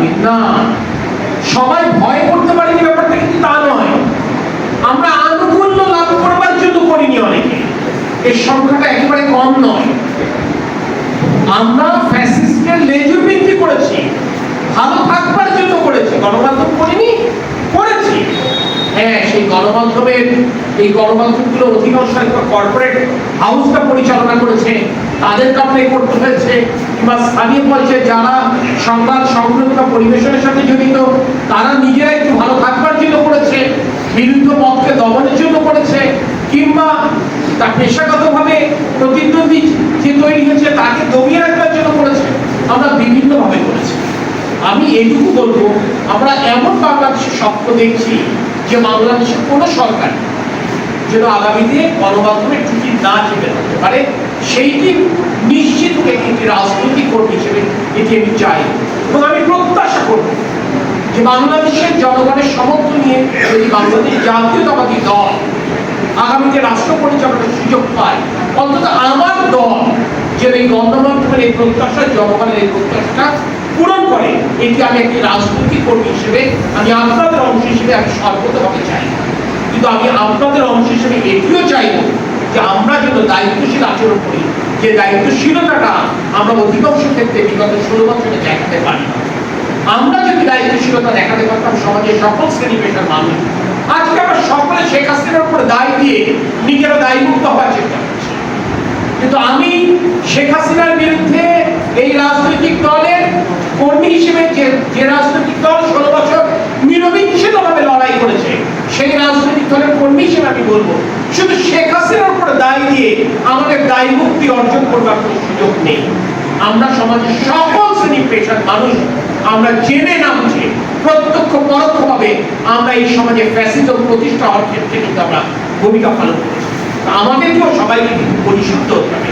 পারিনি না। সবাই ভয় করতে পারেনি ব্যাপারটা কিন্তু তা নয়। আমরা আনুকূল্য লাভ করবার জন্য করিনি অনেকে। এর সংখ্যাটা একেবারে কম নয়। আমরা ফ্যাসিস্টের লেজুর বৃদ্ধি করেছি। ভালো থাকবার জন্য করেছি। গণমাধ্যম করিনি, করেছি। হ্যাঁ সেই গণমাধ্যমের, এই গণমাধ্যমগুলো অধিকাংশ কর্পোরেট হাউসটা পরিচালনা করেছে। তাদের কারণে করতে হয়েছে কিংবা স্থানীয় পর্যায়ে যারা সংবাদ বা পরিবেশনের সাথে জড়িত, তারা নিজেরা একটু ভালো থাকবার জন্য করেছে বিরুদ্ধ মতকে দমনের জন্য করেছে, কিংবা তা পেশাগতভাবে প্রতিদ্বন্দ্বী যে তৈরি হয়েছে, তাকে দমিয়ে রাখবার জন্য করেছে। আমরা বিভিন্নভাবে করেছি। আমি এইটুকু বলব, আমরা এমন বাংলাদেশের স্বপ্ন দেখছি যে বাংলাদেশের কোনো সরকার যেন আগামীতে গণমাধ্যমে ত্রুটি না চেপে থাকতে পারে সেইটি নিশ্চিত করে একটি রাজনৈতিক কর্মী হিসেবে এটি আমি চাই। এবং আমি প্রত্যাশা করব যে বাংলাদেশের জনগণের সমর্থন নিয়ে যদি বাংলাদেশ জাতীয়তাবাদী দল আগামীতে রাষ্ট্র পরিচালনার সুযোগ পায়, অন্তত আমার দল যে এই গণমাধ্যমের এই প্রত্যাশা, জনগণের এই প্রত্যাশাটা পূরণ করে, এটি আমি একটি রাজনৈতিক কর্মী হিসেবে, আমি আপনাদের অংশ হিসেবে আমি সর্বতভাবে চাই। কিন্তু আমি আপনাদের অংশ হিসেবে এটিও চাইব যে আমরা যেন দায়িত্বশীল আচরণ করি যে দায়িত্বশীলতাটা আমরা অধিকাংশ ক্ষেত্রে বিগত ষোলো বছরে দেখাতে পারি। আমরা যদি দায়িত্বশীলতা দেখাতে পারতাম, সমাজের সকল শ্রেণি পেশার মানুষ, আজকে আমরা সকলে শেখ হাসিনার উপরে দায় দিয়ে নিজেরা দায়মুক্ত হওয়ার চেষ্টা করছি কিন্তু আমি শেখ হাসিনার বিরুদ্ধে এই রাজনৈতিক দলের কর্মী হিসেবে যে রাজনৈতিক দল ষোলো বছর নিরবিচ্ছিন্নভাবে লড়াই করেছে সেই রাজনৈতিক আমি বলব, শুধু শেখ হাসিনার উপরে দায় দিয়ে আমাদের দায় মুক্তি অর্জন করবার কোনো সুযোগ নেই। আমরা সমাজের সকল পেশার মানুষ, আমরা জেনে প্রত্যক্ষ পরোক্ষভাবে আমরা এই সমাজে ফ্যাসিজম প্রতিষ্ঠা হওয়ার ক্ষেত্রে কিন্তু আমরা ভূমিকা পালন করেছি। আমাদেরকেও সবাইকে কিন্তু পরিশুদ্ধ হতে হবে।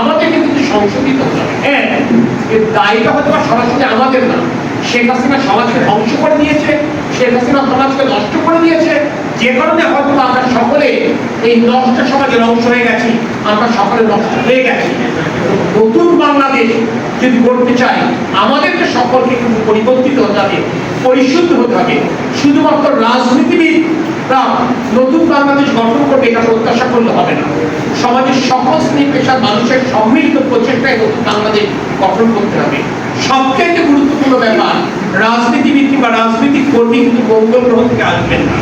আমাদেরকে কিন্তু সংশোধিত হতে হবে। হ্যাঁ এর দায়টা হয়তো সরাসরি আমাদের না। শেখ হাসিনা সমাজকে ধ্বংস করে দিয়েছে, শেখ হাসিনা সমাজকে নষ্ট করে দিয়েছে যে কারণে হয়তো আমরা সকলে এই নষ্ট সমাজের অংশ হয়ে গেছি, আমরা সকলে নষ্ট হয়ে গেছি। নতুন বাংলাদেশ যদি গড়তে চাই, আমাদেরকে সকলকে কিন্তু পরিবর্তিত হতে হবে, পরিশুদ্ধ হতে হবে। শুধুমাত্র রাজনীতিবিদরা নতুন বাংলাদেশ গঠন করবে এটা প্রত্যাশা করলে হবে না। সমাজের সকল শ্রেণি পেশার মানুষের সম্মিলিত প্রচেষ্টায় নতুন বাংলাদেশ গঠন করতে হবে। সবচেয়ে গুরুত্বপূর্ণ ব্যাপার রাজনীতিবিদ কিংবা রাজনৈতিক কর্মী কিন্তু মঙ্গল গ্রহ থেকে আসবেন না।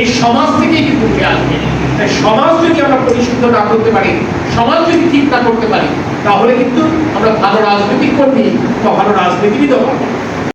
এই সমাজ থেকেই কিন্তু উঠে আসবে তাই সমাজ যদি আমরা পরিশুদ্ধ না করতে পারি, সমাজ যদি ঠিক না করতে পারি, তাহলে কিন্তু আমরা ভালো রাজনৈতিক কর্মী বা ভালো রাজনীতিবিদও পাবো।